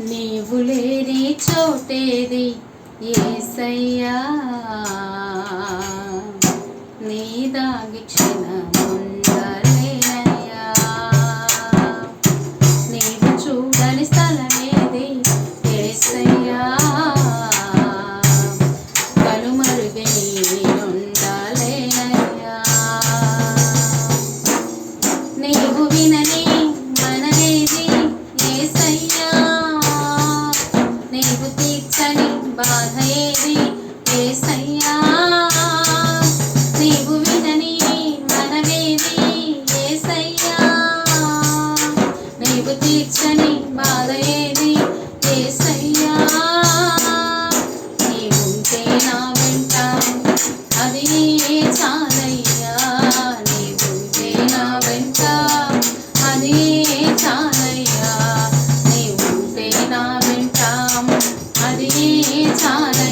నీవు లేని చోటేది ఏసయ్యా. నీ దాగి క్షణముందలేనయ్యా నీవు తీర్చని బాధ ఏది ఏసయ్యా? నీవు వినని మనవేది ఏసయ్యా? నీవు తీర్చని బాధ ఏది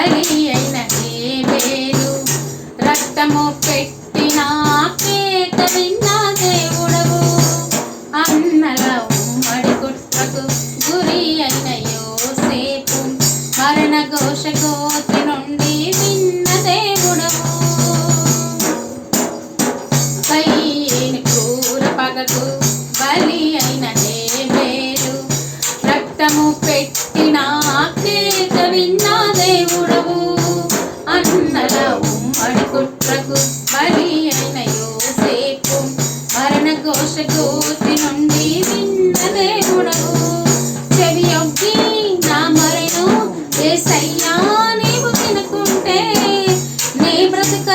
బలి అయిన వేలు రక్తము పెట్టిన కేక విన్న దేవుడవు. అన్నల ఉమ్మడి కుట్రకు గురి అయిన యోసేపు. మరణ ఘోష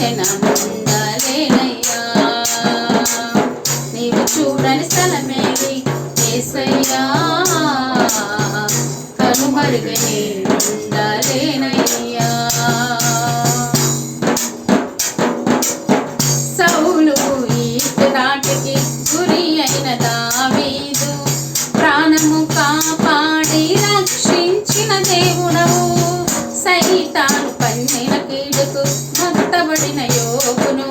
నేదాది నీవు చూడని స్థలమేది ఏసయ్యా. కనుమరుగని ఉండలేనయ్యా సౌలు ఈ నాటికి గురు మొత్తబడిన యోగును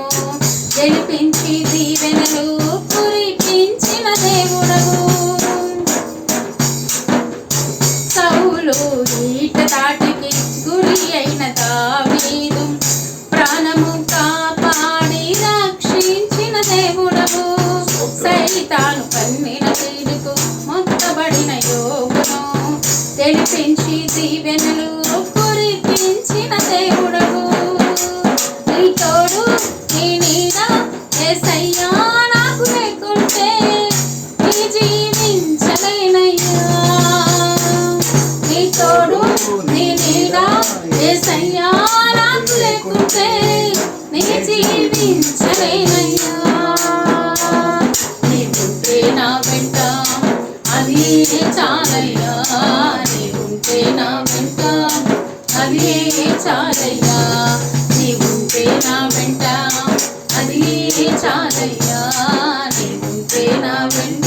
గెలిపించి దీవెనలు కురిపించిన దేవుడవు సౌలు ఈట దాటి ఏసయ్యా నాకు లేకుంటే నీ జీవించలేనయ్యా. నా వెంట అది చాలయ్యా. నీవుంటే నా వెంట అది చాలయ్యా. నీవుంటే నా వెంట అది చాలయ్యా. నీవుంటే నా వెంట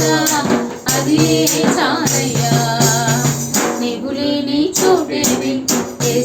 అది చాలయ్యా.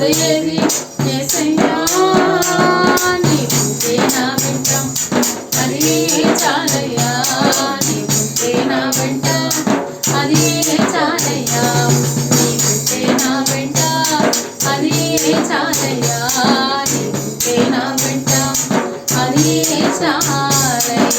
తీర్చని ఏసయ్యా నీవుంటే నా వెంట. అది చాలయ్యా నీవుంటే నా వెంట. అది చాలయ్యా నీవుంటే నా వెంట. అది చాలయ్యా నా వెంట. అది చాలయ్యా.